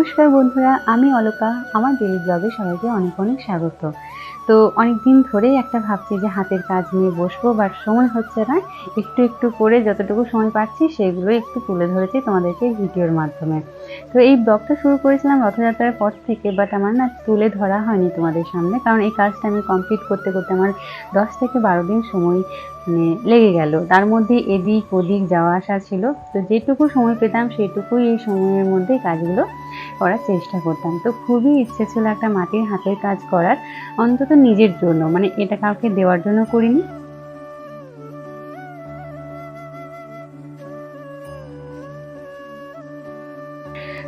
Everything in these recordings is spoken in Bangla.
নমস্কার বন্ধুরা, আমি অলকা। আমার ডেলি ব্লগে সবাইকে অনেক অনেক স্বাগত। তো অনেক দিন ধরেই একটা ভাবছি যে হাতের কাজ নিয়ে বসবো বাট সময় হচ্ছে না। একটু একটু করে যতটুকু সময় পাচ্ছি সেগুলো একটু তুলে ধরেছি তোমাদেরকে ভিডিওর মাধ্যমে। তো এই ব্লগটা শুরু করেছিলাম রথযাত্রার পর থেকে বাট আমার না তুলে ধরা হয়নি তোমাদের সামনে, কারণ এই কাজটা আমি কমপ্লিট করতে করতে আমার দশ থেকে বারো দিন সময় মানে লেগে গেল। তার মধ্যে এদিক ওদিক যাওয়া আসা ছিল। তো যেটুকু সময় পেতাম, সেটুকুই এই সময়ের মধ্যে কাজগুলো করার চেষ্টা করতাম। তো খুবই ইচ্ছে ছিল একটা মাটির হাতের কাজ করার, অন্তত নিজের জন্য। মানে এটা কাউকে দেওয়ার জন্য করিনি।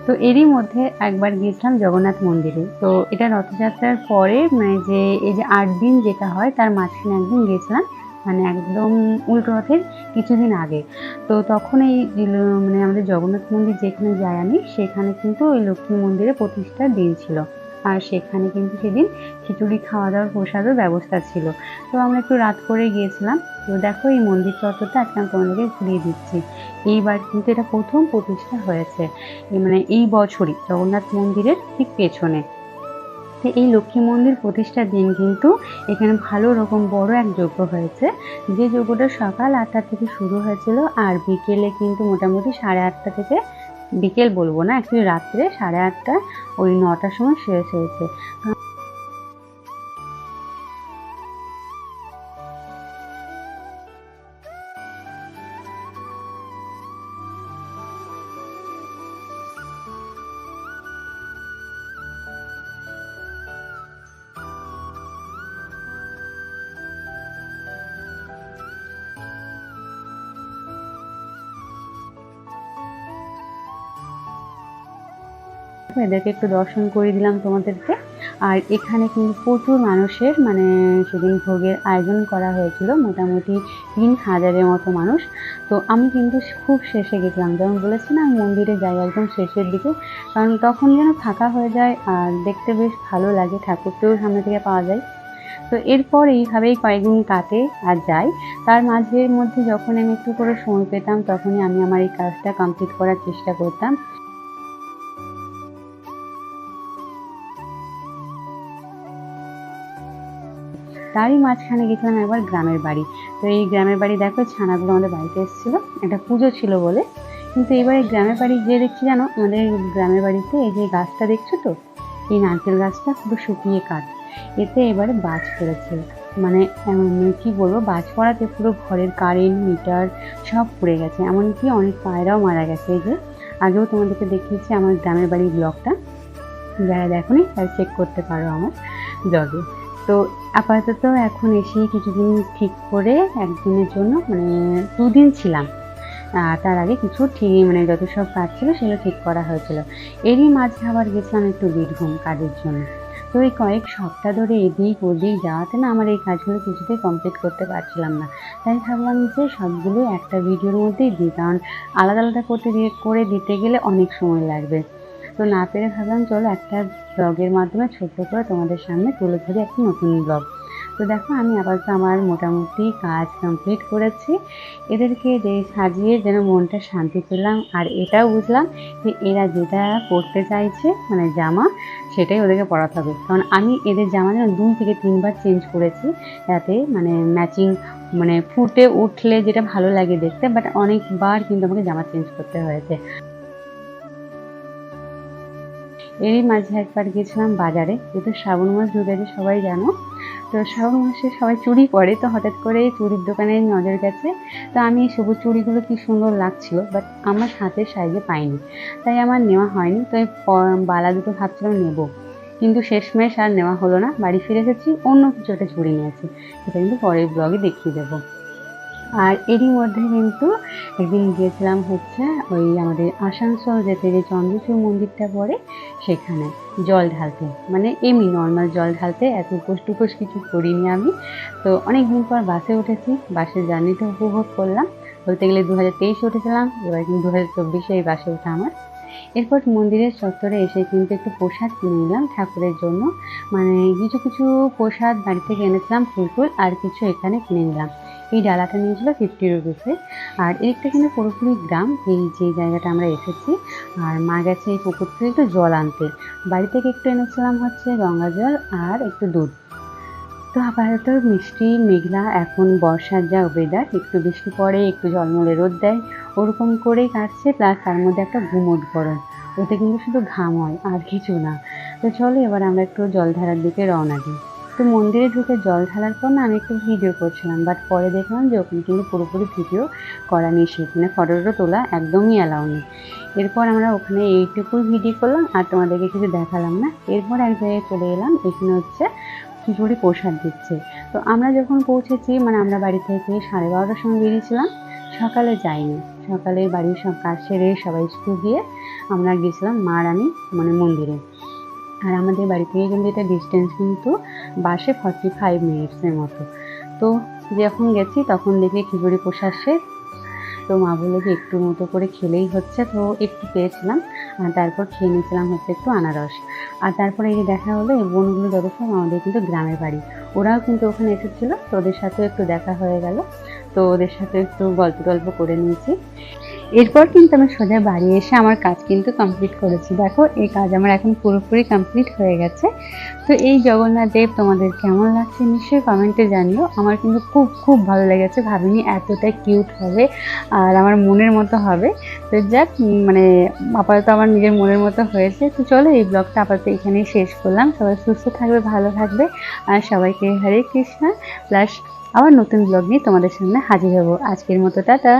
তো এরই মধ্যে একবার গিয়েছিলাম জগন্নাথ মন্দিরে। তো এটা রথযাত্রার পরে মানে যে, এই যে আট দিন যেটা হয়, তার মাঝখানে একদিন গিয়েছিলাম। মানে একদম উল্টো রথের কিছুদিন আগে। তো তখন এই মানে আমাদের জগন্নাথ মন্দির যেখানে যাই আমি, সেখানে কিন্তু ওই লক্ষ্মী মন্দিরে প্রতিষ্ঠার দিন ছিল। আর সেখানে কিন্তু সেদিন খিচুড়ি খাওয়া দাওয়ার প্রসাদও ব্যবস্থা ছিল। তো আমরা একটু রাত করে গিয়েছিলাম। তো দেখো এই মন্দির চত্বরটা আজকে আমি তোমাদেরকে ঘুরিয়ে দিচ্ছি। এইবার কিন্তু এটা প্রথম প্রতিষ্ঠা হয়েছে। মানে এই বছরই জগন্নাথ মন্দিরের ঠিক পেছনে। তো এই লক্ষ্মী মন্দির প্রতিষ্ঠার দিন কিন্তু এখানে ভালো রকম বড় এক যজ্ঞ হয়েছে। যে যজ্ঞটা সকাল আটটা থেকে শুরু হয়েছিল আর বিকেলে কিন্তু মোটামুটি সাড়ে আটটা থেকে বিকেল বলব না অ্যাকচুয়ালি রাত্রে সাড়ে আটটা, ওই নটার সময় শেষ হয়েছে। এদেরকে একটু দর্শন করে দিলাম তোমাদেরকে। আর এখানে কিন্তু প্রচুর মানুষের মানে সেদিন ভোগের আয়োজন করা হয়েছিল, মোটামুটি তিন হাজারের মতো মানুষ। তো আমি কিন্তু খুব শেষে গেছিলাম, যেমন বলেছি না মন্দিরে যাই একদম শেষের দিকে, কারণ তখন যেন ফাঁকা হয়ে যায়, আর দেখতে বেশ ভালো লাগে ঠাকুরকেও সামনে থেকে পাওয়া যায়। তো এরপর এইভাবেই কয়েকদিন কাটে আর যাই তার মাঝের মধ্যে যখন আমি একটু করে সময় পেতাম, তখনই আমি আমার এই কাজটা কমপ্লিট করার চেষ্টা করতাম। তারই মাঝখানে গেছিলাম একবার গ্রামের বাড়ি। তো এই গ্রামের বাড়ি দেখো ছানাগুলো আমাদের বাড়িতে এসেছিল। একটা পুজো ছিল বলে। কিন্তু এবারে গ্রামের বাড়ি গিয়ে দেখছি জানো, আমাদের গ্রামের বাড়িতে এই যে গাছটা দেখছ তো, এই নারকেল গাছটা পুরো শুকিয়ে কাঠ। এতে এবারে বাজ পড়েছে। মানে কি বলব, বাজ পড়াতে পুরো ঘরের কারেন্ট, মিটার সব পড়ে গেছে। এমনকি অনেক পায়রাও মারা গেছে এই যে। আগেও তোমাদেরকে দেখিয়েছি আমার গ্রামের বাড়ির ব্লগটা। যারা দেখো নি তারা চেক করতে পারো আমার ব্লগে। তো আপাতত এখন এসে কিছুদিন ঠিক করে একদিনের জন্য মানে দুদিন ছিলাম। তার আগে কিছু ঠিক মানে যত সব কাজ ছিল সেগুলো ঠিক করা হয়েছিল। এরই মাঝে আবার গেছিলাম একটু বীরভূম কাজের জন্য। তো এই কয়েক সপ্তাহ ধরে এদিক ওদিক যাওয়াতে না আমার এই কাজগুলো কিছুতেই কমপ্লিট করতে পারছিলাম না। তাই ভাবলাম যে সবগুলো একটা ভিডিওর মধ্যেই দিই, কারণ আলাদা আলাদা করতে দিয়ে, করে দিতে গেলে অনেক সময় লাগবে। তো না পেরে ভাবলাম, চলো একটা ব্লগের মাধ্যমে ছোট্ট করে তোমাদের সামনে তুলে ধরি একটা নতুন ব্লগ। তো দেখো, আমি আপাতত আমার মোটামুটি কাজ কমপ্লিট করেছি। এদেরকে যে সাজিয়ে যেন মনটা শান্তি পেলাম, আর এটাও বুঝলাম যে এরা যেটা পরতে চাইছে মানে জামা, সেটাই ওদেরকে পরাতে হবে। কারণ আমি এদের জামা যেন দুই থেকে তিনবার চেঞ্জ করেছি, যাতে মানে ম্যাচিং মানে ফুটে উঠলে যেটা ভালো লাগে দেখতে বাট অনেকবার কিন্তু আমাকে জামা চেঞ্জ করতে হয়েছে। এরই মাঝে একবার গেছিলাম বাজারে। যেহেতু শ্রাবণ মাস ঢুকেছে সবাই জানো। তো শ্রাবণ মাসে সবাই চুড়ি পরে তো হঠাৎ করে চুড়ির দোকানে নজর গেছে। তো আমি এই সবুজ চুড়িগুলো কি সুন্দর লাগছিল বাট আমার হাতের সাইজে পাইনি। তাই আমার নেওয়া হয়নি, তো বালা দুটো ভাবছিলাম নেব। কিন্তু শেষমেশ আর নেওয়া হলো না। বাড়ি ফিরে এসেছি, অন্য কিছু একটা চুড়ি নিয়েছি। সেটা কিন্তু পরের ব্লগে দেখিয়ে দেবো। আর এরই মধ্যে কিন্তু একদিন গিয়েছিলাম হচ্ছে ওই আমাদের আসানসোল যেতে যে চন্দ্রচূড় মন্দিরটা পড়ে সেখানে জল ঢালতে। মানে এমনি নর্মাল জল ঢালতে এত উপোস টুপোস কিছু করিনি আমি। তো অনেক দিন পর বাসে উঠেছি, বাসের জার্নিটা উপভোগ করলাম। বলতে গেলে দু হাজার তেইশে উঠেছিলাম, এবার কিন্তু দু হাজার চব্বিশে এই বাসে ওঠা আমার। এরপর মন্দিরের চত্বরে এসে কিন্তু একটু প্রসাদ কিনে নিলাম ঠাকুরের জন্য। মানে কিছু কিছু প্রসাদ বাড়ি থেকে এনেছিলাম ফুল ফুল আর কিছু এখানে কিনে নিলাম। এই ডালাটা নিয়েছিল ফিফটি রুপিসে আর এদিকটা কিন্তু পুরোপুরি গ্রাম, এই যে জায়গাটা আমরা এসেছি। আর মা গেছে এই পুকুর থেকে একটু জল আনতে। বাড়ি থেকে একটু এনেছিলাম হচ্ছে গঙ্গা জল আর একটু দুধ। তো আপাতত মিষ্টি, মেঘলা, এখন বর্ষার যা ওয়েদার একটু বৃষ্টি পড়ে, একটু জলমলে রোদ দেয়, ওরকম করেই কাটছে প্লাস তার মধ্যে একটা ঘুমোট গরম ওতে কিন্তু শুধু ঘাম হয়, আর কিছু না। তো চলো এবার আমরা একটু জল ঢালার দিকে রওনা দিই। তো মন্দিরে ঢুকে জল ঢালার পর না আমি একটু ভিডিও করছিলাম বাট পরে দেখলাম যে ওখানে কিন্তু পুরোপুরি ভিডিও করা নিষেধ মানে ফটো টটো তোলা একদমই অ্যালাউ নেই। এরপর আমরা ওখানে এইটুকুই ভিডিও করলাম আর তোমাদেরকে কিছু দেখালাম না। এরপর এক জায়গায় চলে এলাম, এখানে হচ্ছে খিচুড়ি প্রসাদ দিচ্ছে। তো আমরা যখন পৌঁছেছি মানে আমরা বাড়ি থেকে সাড়ে বারোটার সময় বেরিয়েছিলাম, সকালে যাইনি। সকালে বাড়ির সব কাজ সেরে সবাই স্কুল গিয়ে আমরা গেছিলাম মা আর আমি মানে মন্দিরে। আর আমাদের বাড়ি থেকে কিন্তু এটা ডিস্টেন্স কিন্তু বাসে ফর্টি ফাইভ মিনিটসের মতো। তো যখন গেছি তখন দেখি খিচুড়ি প্রসাদ শেষ। তো মা বলল যে একটু মতো করে খেলেই হচ্ছে। তো একটু পেয়েছিলাম, আর তারপর খেয়ে নিয়েছিলাম হচ্ছে একটু আনারস। আর তারপরে এই দেখা হলো, এই বোনগুলো যত সব আমাদের কিন্তু গ্রামের বাড়ি। ওরাও কিন্তু ওখানে এসেছিল। তো ওদের সাথেও একটু দেখা হয়ে গেল। তো ওদের সাথে একটু গল্প টল্প করে নিয়েছি। এরপর কিন্তু আমি সোজা বাড়ি এসে আমার কাজ কিন্তু কমপ্লিট করেছি। দেখো, এই কাজ আমার এখন পুরোপুরি কমপ্লিট হয়ে গেছে। তো এই জগন্নাথ দেব, তোমাদের কেমন লাগছে নিশ্চয়ই কমেন্টে জানিও। আমার কিন্তু খুব খুব ভালো লেগেছে। ভাবিনি এতটা কিউট হবে আর আমার মনের মতো হবে। তো যাক মানে আপাতত আমার নিজের মনের মতো হয়েছে। তো চলো এই ব্লগটা আপাতত এখানেই শেষ করলাম। সবাই সুস্থ থাকবে, ভালো থাকবে আর সবাইকে হরে কৃষ্ণা। প্লাস আবার নতুন ব্লগ নিয়ে তোমাদের সামনে হাজির হব। আজকের মতো, টাটা।